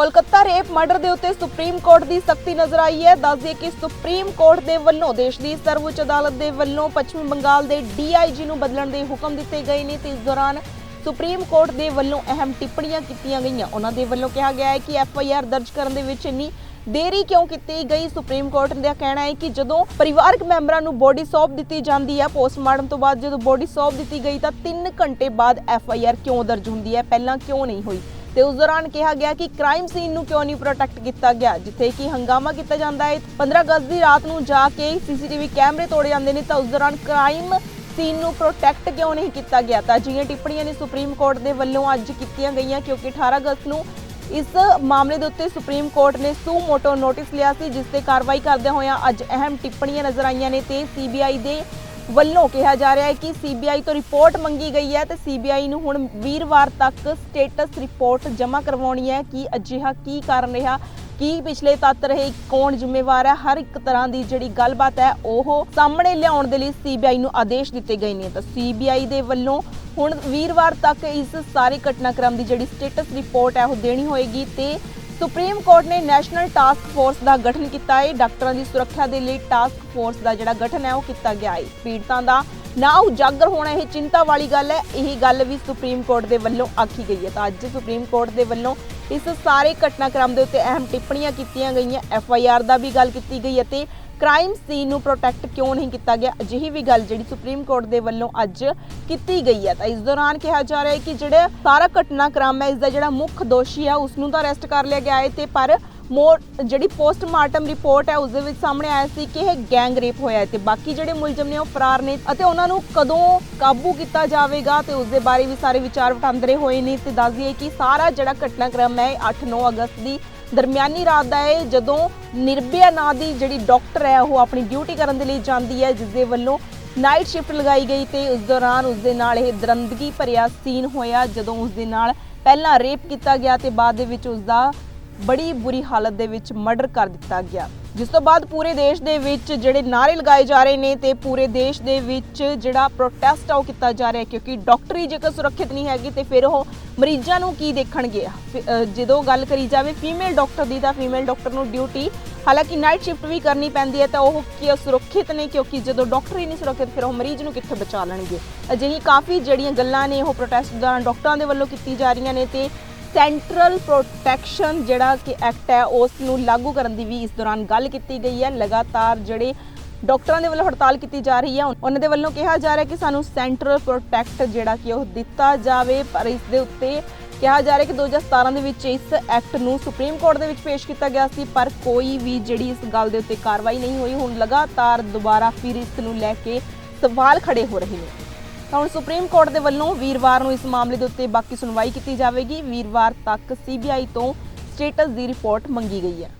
Kolkata rape murder ਦੇ ਉੱਤੇ supreme court ਦੀ ਸਖਤੀ ਨਜ਼ਰ ਆਈ ਹੈ। ਦੱਸਦੇ ਕਿ ਸੁਪਰੀਮ ਕੋਰਟ ਦੇ ਵੱਲੋਂ ਦੇਸ਼ ਦੀ ਸਰਵਉੱਚ ਅਦਾਲਤ ਦੇ ਵੱਲੋਂ ਪੱਛਮੀ ਬੰਗਾਲ ਦੇ ਡੀਆਈਜੀ ਨੂੰ ਬਦਲਣ ਦੇ ਹੁਕਮ ਦਿੱਤੇ ਗਏ ਨੇ ਤੇ ਇਸ ਦੌਰਾਨ ਸੁਪਰੀਮ ਕੋਰਟ ਦੇ ਵੱਲੋਂ ਅਹਿਮ ਟਿੱਪਣੀਆਂ ਕੀਤੀਆਂ ਗਈਆਂ। ਉਹਨਾਂ ਦੇ ਵੱਲੋਂ ਕਿਹਾ ਗਿਆ ਹੈ ਕਿ ਐਫ ਦਰਜ ਕਰਨ ਦੇ ਵਿੱਚ ਇੰਨੀ ਦੇਰੀ ਕਿਉਂ ਕੀਤੀ ਗਈ? ਸੁਪਰੀਮ ਕੋਰਟ ਦਾ ਕਹਿਣਾ ਹੈ ਕਿ ਜਦੋਂ ਪਰਿਵਾਰਕ ਮੈਂਬਰਾਂ ਨੂੰ ਬੋਡੀ ਸੌਂਪ ਦਿੱਤੀ ਜਾਂਦੀ ਹੈ, ਪੋਸਟਮਾਰਟਮ ਤੋਂ ਬਾਅਦ ਜਦੋਂ ਬੋਡੀ ਸੌਂਪ ਦਿੱਤੀ ਗਈ ਤਾਂ 3 ਘੰਟੇ ਬਾਅਦ ਐਫ ਆਈ ਆਰ ਕਿਉਂ ਦਰਜ ਹੁੰਦੀ ਹੈ? ਪਹਿਲਾਂ ਕਿਉਂ ਨਹੀਂ ਹੋਈ? ਤੇ ਉਸ ਦੌਰਾਨ ਕਿਹਾ ਗਿਆ ਕਿ ਕ੍ਰਾਈਮ ਸੀਨ ਨੂੰ ਕਿਉਂ ਨਹੀਂ ਪ੍ਰੋਟੈਕਟ ਕੀਤਾ ਗਿਆ, ਜਿੱਥੇ ਕਿ ਹੰਗਾਮਾ ਕੀਤਾ ਜਾਂਦਾ ਹੈ। 15 ਅਗਸਤ ਦੀ ਰਾਤ ਨੂੰ ਜਾ ਕੇ ਸੀਸੀਟੀਵੀ ਕੈਮਰੇ ਤੋੜੇ ਜਾਂਦੇ ਨੇ ਤਾਂ ਉਸ ਦੌਰਾਨ ਕ੍ਰਾਈਮ ਸੀਨ ਨੂੰ ਪ੍ਰੋਟੈਕਟ ਕਿਉਂ ਨਹੀਂ ਕੀਤਾ ਗਿਆ? ਤਾਂ ਅਜਿਹੀਆਂ ਟਿੱਪਣੀਆਂ ਨੇ ਸੁਪਰੀਮ ਕੋਰਟ ਦੇ ਵੱਲੋਂ ਅੱਜ ਕੀਤੀਆਂ ਗਈਆਂ, ਕਿਉਂਕਿ 18 ਅਗਸਤ ਨੂੰ ਇਸ ਮਾਮਲੇ ਦੇ ਉੱਤੇ ਸੁਪਰੀਮ ਕੋਰਟ ਨੇ ਸੂ ਮੋਟੋ ਨੋਟਿਸ ਲਿਆ ਸੀ, ਜਿਸ ਤੇ ਕਾਰਵਾਈ ਕਰਦੇ ਹੋਇਆ ਅੱਜ ਅਹਿਮ ਟਿੱਪਣੀਆਂ ਨਜ਼ਰ ਆਈਆਂ ਨੇ ਤੇ ਸੀਬੀਆਈ ਦੇ ਵੱਲੋਂ ਕਿਹਾ ਜਾ ਰਿਹਾ ਹੈ ਕਿ ਸੀਬੀਆਈ ਤੋਂ ਰਿਪੋਰਟ ਮੰਗੀ ਗਈ ਹੈ ਤੇ ਸੀਬੀਆਈ ਨੂੰ ਹੁਣ ਵੀਰਵਾਰ ਤੱਕ ਸਟੇਟਸ ਰਿਪੋਰਟ ਜਮ੍ਹਾਂ ਕਰਵਾਉਣੀ ਹੈ ਕਿ ਅਜਿਹਾ ਕੀ ਕਾਰਨ ਰਿਹਾ, ਕੀ ਪਿਛਲੇ ਤੱਤ ਰਹੇ, ਕੌਣ ਜ਼ਿੰਮੇਵਾਰ ਹੈ, ਹਰ ਇੱਕ ਤਰ੍ਹਾਂ ਦੀ ਜਿਹੜੀ ਗੱਲਬਾਤ ਹੈ ਉਹ ਸਾਹਮਣੇ ਲਿਆਉਣ ਦੇ ਲਈ ਸੀਬੀਆਈ ਨੂੰ ਆਦੇਸ਼ ਦਿੱਤੇ ਗਏ ਨੇ। ਤਾਂ ਸੀਬੀਆਈ ਦੇ ਵੱਲੋਂ ਹੁਣ ਵੀਰਵਾਰ ਤੱਕ ਇਸ ਸਾਰੇ ਘਟਨਾਕ੍ਰਮ ਦੀ ਜਿਹੜੀ ਸਟੇਟਸ ਰਿਪੋਰਟ ਹੈ ਉਹ ਦੇਣੀ ਹੋਏਗੀ ਤੇ ਸੁਪਰੀਮ ਕੋਰਟ ਨੇ ਨੈਸ਼ਨਲ ਟਾਸਕ ਫੋਰਸ ਦਾ ਗਠਨ ਕੀਤਾ ਹੈ। ਡਾਕਟਰਾਂ ਦੀ ਸੁਰੱਖਿਆ ਦੇ ਲਈ ਟਾਸਕ ਫੋਰਸ ਦਾ ਜਿਹੜਾ ਗਠਨ ਹੈ, ਉਹ ਕੀਤਾ ਗਿਆ ਹੈ। ਪੀੜਤਾਂ ਦਾ ਨਾ ਉਜਾਗਰ ਹੋਣਾ ਇਹ ਚਿੰਤਾ ਵਾਲੀ ਗੱਲ ਹੈ। ਇਹ ਗੱਲ ਵੀ ਸੁਪਰੀਮ ਕੋਰਟ ਦੇ ਵੱਲੋਂ ਆਖੀ ਗਈ ਹੈ। ਤਾਂ ਅੱਜ ਸੁਪਰੀਮ ਕੋਰਟ ਦੇ ਵੱਲੋਂ ਇਸ ਸਾਰੇ ਘਟਨਾਕ੍ਰਮ ਦੇ ਉੱਤੇ ਅਹਿਮ ਟਿੱਪਣੀਆਂ ਕੀਤੀਆਂ ਗਈਆਂ। ਐਫ ਆਈ ਆਰ ਦਾ ਵੀ ਗੱਲ ਕੀਤੀ ਗਈ ਅਤੇ ਕ੍ਰਾਈਮ ਸੀਨ ਨੂੰ ਪ੍ਰੋਟੈਕਟ ਕਿਉਂ ਨਹੀਂ ਕੀਤਾ ਗਿਆ? ਅਜਿਹੀ ਵੀ ਗੱਲ ਜਿਹੜੀ ਸੁਪਰੀਮ ਕੋਰਟ ਦੇ ਵੱਲੋਂ ਅੱਜ ਕੀਤੀ ਗਈ ਹੈ। ਤਾਂ ਇਸ ਦੌਰਾਨ ਕਿਹਾ ਜਾ ਰਿਹਾ ਹੈ ਕਿ ਜਿਹੜਾ ਸਾਰਾ ਘਟਨਾਕ੍ਰਮ ਹੈ, ਇਸ ਦਾ ਜਿਹੜਾ ਮੁੱਖ ਦੋਸ਼ੀ ਹੈ ਉਸ ਨੂੰ ਤਾਂ ਅਰੈਸਟ ਕਰ ਲਿਆ ਗਿਆ ਹੈ ਤੇ ਪਰ ਜਿਹੜੀ ਪੋਸਟਮਾਰਟਮ ਰਿਪੋਰਟ ਹੈ, ਉਸ ਦੇ ਵਿੱਚ ਸਾਹਮਣੇ ਆਇਆ ਸੀ ਕਿ ਇਹ ਗੈਂਗ ਰੇਪ ਹੋਇਆ ਹੈ ਤੇ ਬਾਕੀ ਜਿਹੜੇ ਮੁਲਜ਼ਮ ਨੇ, ਉਹ ਫਰਾਰ ਨੇ ਅਤੇ ਉਹਨਾਂ ਨੂੰ ਕਦੋਂ ਕਾਬੂ ਕੀਤਾ ਜਾਵੇਗਾ ਤੇ ਉਸ ਦੇ ਬਾਰੇ ਵੀ ਸਾਰੇ ਵਿਚਾਰ ਵਟਾਂਦਰੇ ਹੋਏ ਨੇ ਤੇ ਦੱਸ ਦਈਏ ਕਿ ਸਾਰਾ ਜਿਹੜਾ ਘਟਨਾਕ੍ਰਮ ਹੈ 8-9 ਅਗਸਤ ਦੀ ਦਰਮਿਆਨੀ ਰਾਤ ਦਾ ਹੈ। ਜਦੋਂ ਨਿਰਭਿਆ ਨਾਂ ਦੀ ਜਿਹੜੀ ਡਾਕਟਰ ਹੈ, ਉਹ ਆਪਣੀ ਡਿਊਟੀ ਕਰਨ ਦੇ ਲਈ ਜਾਂਦੀ ਹੈ, ਜਿਸ ਦੇ ਵੱਲੋਂ ਨਾਈਟ ਸ਼ਿਫਟ ਲਗਾਈ ਗਈ ਤੇ ਉਸ ਦੌਰਾਨ ਉਸ ਦੇ ਨਾਲ ਇਹ ਦਰੰਦਗੀ ਭਰਿਆ ਸੀਨ ਹੋਇਆ, ਜਦੋਂ ਉਸ ਦੇ ਨਾਲ ਪਹਿਲਾਂ ਰੇਪ ਕੀਤਾ ਗਿਆ ਤੇ ਬਾਅਦ ਦੇ ਵਿੱਚ ਉਸ ਦਾ ਬੜੀ ਬੁਰੀ ਹਾਲਤ ਦੇ ਵਿੱਚ ਮਰਡਰ ਕਰ ਦਿੱਤਾ ਗਿਆ। ਜਿਸ ਤੋਂ ਬਾਅਦ ਪੂਰੇ ਦੇਸ਼ ਦੇ ਵਿੱਚ ਜਿਹੜੇ ਨਾਰੇ ਲਗਾਏ ਜਾ ਰਹੇ ਨੇ ਤੇ ਪੂਰੇ ਦੇਸ਼ ਦੇ ਵਿੱਚ ਜਿਹੜਾ ਪ੍ਰੋਟੈਸਟ ਆ ਉਹ ਕੀਤਾ ਜਾ ਰਿਹਾ ਕਿਉਂਕਿ ਡਾਕਟਰੀ ਜੇਕਰ ਸੁਰੱਖਿਅਤ ਨਹੀਂ ਹੈਗੀ ਤੇ ਫਿਰ ਉਹ ਮਰੀਜ਼ਾਂ ਨੂੰ ਕੀ ਦੇਖਣਗੇ? ਫਿ- ਜਦੋਂ ਗੱਲ ਕਰੀ ਜਾਵੇ ਫੀਮੇਲ ਡਾਕਟਰ ਦੀ ਤਾਂ ਫੀਮੇਲ ਡਾਕਟਰ ਨੂੰ ਡਿਊਟੀ ਹਾਲਾਂਕਿ ਨਾਈਟ ਸ਼ਿਫਟ ਵੀ ਕਰਨੀ ਪੈਂਦੀ ਹੈ ਤਾਂ ਉਹ ਕੀ ਸੁਰੱਖਿਅਤ ਨੇ ਕਿਉਂਕਿ ਜਦੋਂ ਡਾਕਟਰ ਹੀ ਨਹੀਂ ਸੁਰੱਖਿਅਤ ਫਿਰ ਉਹ ਮਰੀਜ਼ ਨੂੰ ਕਿੱਥੇ ਬਚਾ ਲੈਣਗੇ? ਅਜਿਹੀ ਕਾਫੀ ਜਿਹੜੀਆਂ ਗੱਲਾਂ ਨੇ ਉਹ ਪ੍ਰੋਟੈਸਟ ਦੌਰਾਨ ਡਾਕਟਰਾਂ ਦੇ ਵੱਲੋਂ ਕੀਤੀ ਜਾ ਰਹੀਆਂ ਨੇ ਤੇ ਸੈਂਟਰਲ ਪ੍ਰੋਟੈਕਸ਼ਨ ਜਿਹੜਾ ਕਿ ਐਕਟ ਹੈ, ਉਸ ਨੂੰ ਲਾਗੂ ਕਰਨ ਦੀ ਵੀ ਇਸ ਦੌਰਾਨ ਗੱਲ ਕੀਤੀ ਗਈ ਹੈ। ਲਗਾਤਾਰ ਜਿਹੜੇ ਡਾਕਟਰਾਂ ਦੇ ਵੱਲੋਂ ਹੜਤਾਲ ਕੀਤੀ ਜਾ ਰਹੀ ਹੈ ਉਹਨਾਂ ਦੇ ਵੱਲੋਂ ਕਿਹਾ ਜਾ ਰਿਹਾ ਕਿ ਸਾਨੂੰ ਸੈਂਟਰਲ ਪ੍ਰੋਟੈਕਟ ਜਿਹੜਾ ਕਿ ਉਹ ਦਿੱਤਾ ਜਾਵੇ, ਪਰ ਇਸ ਦੇ ਉੱਤੇ ਕਿਹਾ ਜਾ ਰਿਹਾ ਕਿ 2017 ਦੇ ਵਿੱਚ ਇਸ ਐਕਟ ਨੂੰ ਸੁਪਰੀਮ ਕੋਰਟ ਦੇ ਵਿੱਚ ਪੇਸ਼ ਕੀਤਾ ਗਿਆ ਸੀ, ਪਰ ਕੋਈ ਵੀ ਜਿਹੜੀ ਇਸ ਗੱਲ ਦੇ ਉੱਤੇ ਕਾਰਵਾਈ ਨਹੀਂ ਹੋਈ। ਹੁਣ ਲਗਾਤਾਰ ਦੁਬਾਰਾ ਫਿਰ ਇਸ ਨੂੰ ਲੈ ਕੇ ਸਵਾਲ ਖੜੇ ਹੋ ਰਹੇ ਨੇ। ਤਾਂ ਹੁਣ ਸੁਪਰੀਮ ਕੋਰਟ ਦੇ ਵੱਲੋਂ ਵੀਰਵਾਰ ਨੂੰ ਇਸ ਮਾਮਲੇ ਦੇ ਉੱਤੇ ਬਾਕੀ ਸੁਣਵਾਈ ਕੀਤੀ ਜਾਵੇਗੀ। ਵੀਰਵਾਰ ਤੱਕ ਸੀਬੀਆਈ ਤੋਂ ਸਟੇਟਸ ਦੀ ਰਿਪੋਰਟ ਮੰਗੀ ਗਈ ਹੈ।